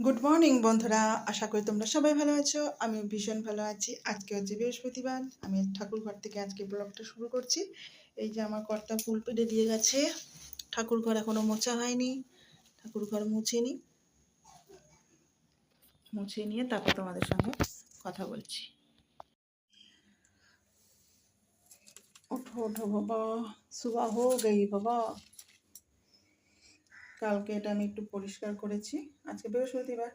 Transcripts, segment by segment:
Good morning বন্ধুরা। আশা করি তোমরা সবাই ভালো আছো। আমি ভীষণ ভালো আছি। আজকে হচ্ছে বৃহস্পতিবার। আমি ঠাকুর ঘর থেকে আজকে ব্লগটা শুরু করছি। এই যে আমার কর্তা ফুল পেটে দিয়ে গেছে। ঠাকুর ঘর এখনও মোছা হয়নি। ঠাকুর ঘর মুছিনি মুছে নিয়ে তারপর তোমাদের সঙ্গে কথা বলছি। ওঠো ওঠো বাবা। সুবা হো গই বাবা। কালকে এটা আমি একটু পরিষ্কার করেছি। আজকে বৃহস্পতিবার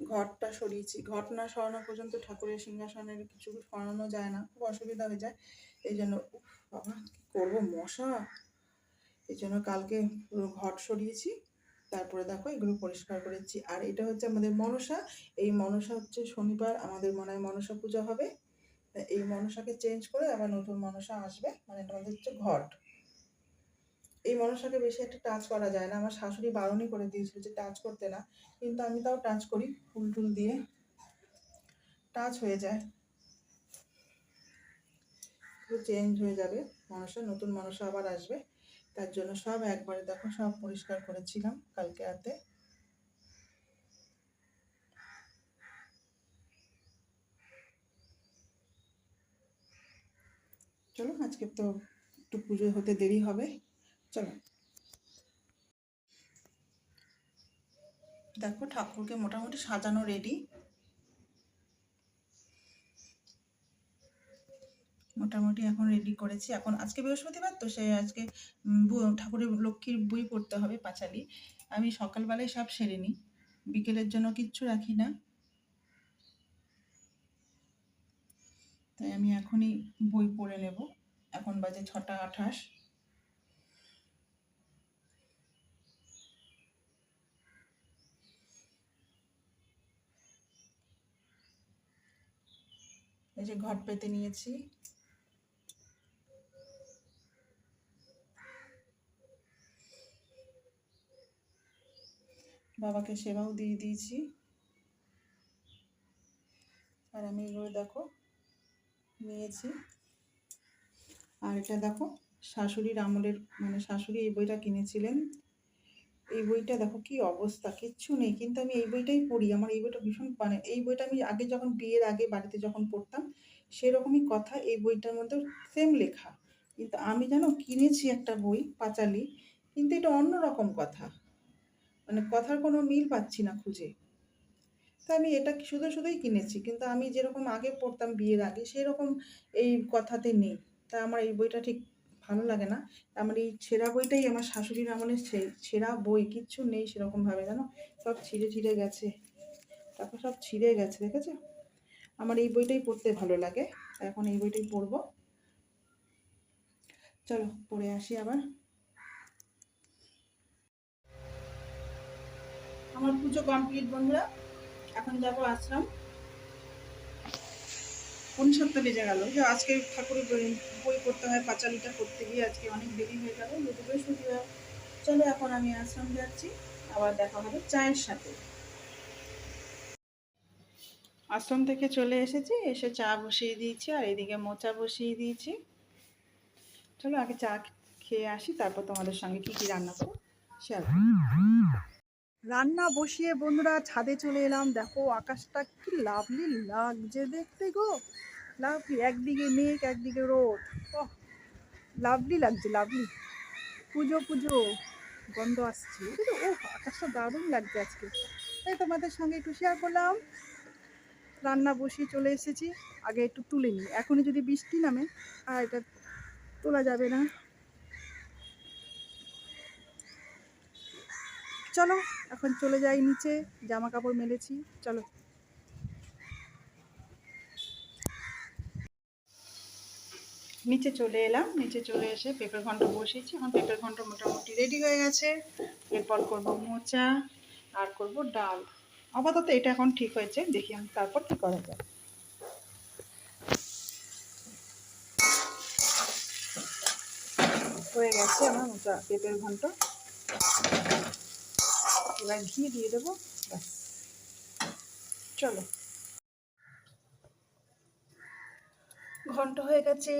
ঘরটা সরিয়েছি। ঘট না সরানো পর্যন্ত ঠাকুরের সিংহাসনের কিছু সরানো যায় না। খুব অসুবিধা হয়ে যায়। এই জন্য বাবা, কি করব মশা? এই জন্য কালকে পুরো ঘর সরিয়েছি। তারপরে দেখো এগুলো পরিষ্কার করেছি। আর এটা হচ্ছে আমাদের মনসা। এই মনসা হচ্ছে শনিবার। আমাদের মনে হয় মনসা পূজা হবে। এই মনসাকে চেঞ্জ করে আবার নতুন মনসা আসবে। মানে এটা আমাদের হচ্ছে ঘট। এই মনসাকে বেশি একটা টাচ করা যায় না। আমার শাশুড়ি বারণই করে দিয়েছিল যে টাচ করতে না। কিন্তু আমি তাও টাচ করি, ফুল টুল দিয়ে। টাচ হয়ে যায়। চেঞ্জ হয়ে যাবে মনসা। নতুন মনসা আবার আসবে। তার জন্য সব একবারে দেখো, সব পরিষ্কার করেছিলাম কালকে রাতে। চলো, আজকে তো একটু পুজো হতে দেরি হবে। চলো। দেখো ঠাকুরকে মোটামুটি সাজানো রেডি মোটামুটি এখন রেডি করেছি। এখন আজকে বৃহস্পতিবার, তো সে আজকে ঠাকুরের লক্ষ্মীর বই পড়তে হবে পাঁচালি। আমি সকালবেলায় সব সেরে নিই। বিকেলের জন্য কিচ্ছু রাখি না। তাই আমি এখনই বই পড়ে নেব। এখন বাজে ছটা আঠাশ। এই যে ঘট পেতে নিয়েছি। বাবাকে সেবাও দিয়ে দিয়েছি। আর আমি এগুলো দেখো, নিয়েছি। আর এটা দেখো, শাশুড়ির আমলের মানে শাশুড়ি এই বইটা কিনেছিলেন। এই বইটা দেখো কি অবস্থা, কিচ্ছু নেই। কিন্তু আমি এই বইটাই পড়ি, আমার এই বইটা ভীষণ মানে এই বইটা আমি আগে যখন বিয়ের আগে বাড়িতে যখন পড়তাম, সেরকমই কথা এই বইটার মধ্যে সেম লেখা। কিন্তু আমি জানো কিনেছি একটা বই পাঁচালি, কিন্তু এটা অন্যরকম কথা। মানে কথার কোনো মিল পাচ্ছি না খুঁজে। তা আমি এটা শুধু শুধুই কিনেছি, কিন্তু আমি যেরকম আগে পড়তাম বিয়ের আগে, সেরকম এই কথাতে নেই। তা আমার এই বইটা ঠিক ভালো লাগে না। আমার এই ছেঁড়া বইটাই আমার শাশুড়ির আমলের ছে- ছেঁড়া বই, কিচ্ছু নেই সেরকমভাবে, জানো? সব ছিঁড়ে ছিঁড়ে গেছে। তারপর সব ছিঁড়ে গেছে, দেখেছ? আমার এই বইটাই পড়তে ভালো লাগে। এখন এই বইটাই পড়ব। চলো, পড়ে আসি আবার। আমার পুজো কমপ্লিট বন্ধুরা। এখন যাব আশ্রম। কোন বেজে গেল। যে আজকে ঠাকুরের বই- করতে হয়, পাঁচালিটা করতে গিয়ে আজকে অনেক দেরি হয়ে গেল। যেহেতু বৃহস্পতিবার চলো এখন আমি আশ্রম যাচ্ছি। আবার দেখা হবে চায়ের সাথে। আশ্রম থেকে চলে এসেছি। এসে চা বসিয়ে দিয়েছি আর এদিকে মোচা বসিয়ে দিয়েছি। চলো আগে চা খেয়ে আসি, তারপর তোমাদের সঙ্গে কি কি রান্না করো শেয়ার রান্না বসিয়ে বন্ধুরা ছাদে চলে এলাম। দেখো, আকাশটা কি লাভলি লাগছে দেখতে গো। লাভলি একদিকে মেঘ, একদিকে রোদ। লাভলি লাগছে লাভলি পুজো পুজো। গন্ধ আসছে ও আকাশটা দারুণ লাগছে আজকে। তাই তোমাদের সঙ্গে একটু শেয়ার করলাম। রান্না বসিয়ে চলে এসেছি। আগে একটু তুলে নিই। এখনই যদি বৃষ্টি নামে, আর এটা তোলা যাবে না। চলো, এখন চলে যাই নিচে জামা কাপড় মেলেছি, চলো। নিচে চলে এলাম, নিচে চলে এসে পেঁপের ঘন্ট বসিয়েছি এখন পেঁপের ঘন্ট মোটামুটি রেডি হয়ে গেছে। এরপর করব মোচা, আর করব ডাল। আপাতত এটা এখন ঠিক হয়েছে, দেখি আমি তারপর কি করা যায়। হয়ে গেছে আমার মোচা, পেঁপের ঘন্ট। এবার ঘি দিয়ে দেবো, ব্যাস। চলো। ঘন্ট হয়ে গেছে,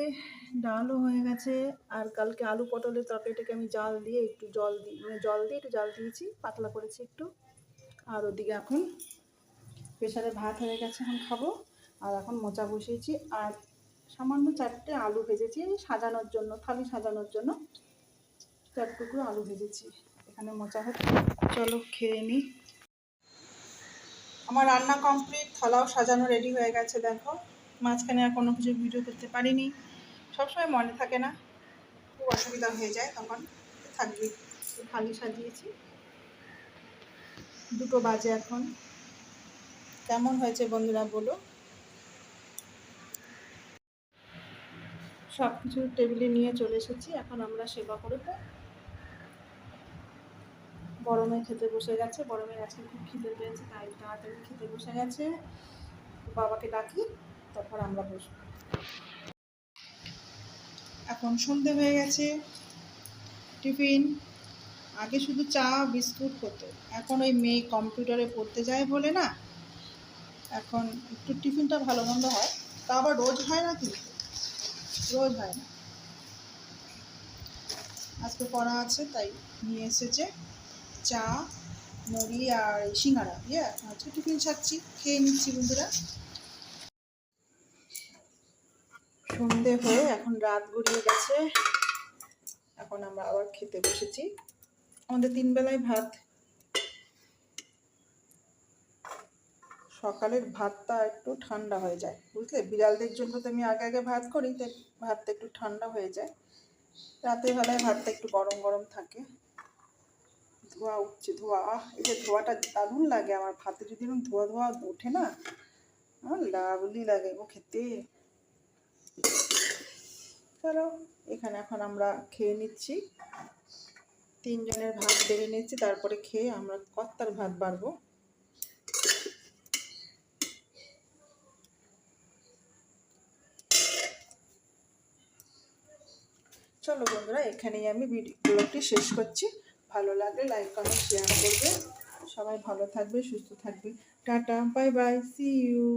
ডালও হয়ে গেছে, আর কালকে আলু পটলের তরকারিটাকে আমি জাল দিয়ে একটু জল দিই মানে জল দিয়ে একটু জাল দিয়েছি, পাতলা করেছি একটু। আর ওদিকে এখন প্রেশারে ভাত হয়ে গেছে, এখন খাব। আর এখন মোচা বসিয়েছি, আর সামান্য চারটে আলু ভেজেছি সাজানোর জন্য, থালি সাজানোর জন্য চার টুকরো আলু ভেজেছি। এখানে মোচা হচ্ছে। চলো খেয়ে নিই আমার রান্না কমপ্লিট থালাও সাজানো রেডি হয়ে গেছে, দেখো। মাঝখানে আর কোনো কিছু ভিডিও করতে পারিনি। সবসময় মনে থাকে না, খুব অসুবিধা হয়ে যায় তখন। থাকবে, থালি সাজিয়েছি। দুটো বাজে এখন। কেমন হয়েছে বন্ধুরা বলো? সব কিছু টেবিলে নিয়ে চলে এসেছি, এখন আমরা সেবা করব। গরমে খেতে বসে গেছে গরমে আজকে খুব খিদে পেয়েছে, তাই তাড়াতাড়ি খেতে বসে গেছে। বাবাকে ডাকি, তারপর আমরা বসবো। এখন সন্ধে হয়ে গেছে, টিফিন। আগে শুধু চা, বিস্কুট হতো। এখন ওই মেয়ে কম্পিউটারে পড়তে যায় বলে না, এখন একটু টিফিনটা ভালো মন্দ হয়। তা আবার রোজ হয় না কিন্তু, রোজ হয় না। আজকে পড়া আছে, তাই নিয়ে এসেছে। চা, মুড়ি আর সিঙ্গারা ইয়ে আজকে টিফিন ছাড়ছি খেয়ে নিচ্ছি বন্ধুরা। সন্ধে হয়ে এখন রাত গড়িয়ে গেছে। এখন আমরা আবার খেতে বসেছি। আমাদের তিন বেলায় ভাত। সকালের ভাতটা একটু ঠান্ডা হয়ে যায়, বুঝলে? বিড়ালদের জন্য তো আমি আগে আগে ভাত করি, তাই ভাতটা একটু ঠান্ডা হয়ে যায়। রাতের বেলায় ভাতটা একটু গরম গরম থাকে। ধোয়া উঠছে, ধোয়া, আহ, এই যে ধোয়াটা দারুণ লাগে আমার ভাতে, যদি এরকম ধোয়া ধোয়া ওঠে না, আমার লাভলি লাগে গো খেতে। চলো, এখানে এখন আমরা খেয়ে নিচ্ছি। তিনজনের ভাত বেড়ে নিচ্ছি তারপরে খেয়ে আমরা কত্তার ভাত বাড়বো। চলো বন্ধুরা, এখানেই আমি ভিডিওটি শেষ করছি। ভালো লাগলে লাইক কমেন্ট শেয়ার করবে। সবাই ভালো থাকবে, সুস্থ থাকবে। Tata bye bye see you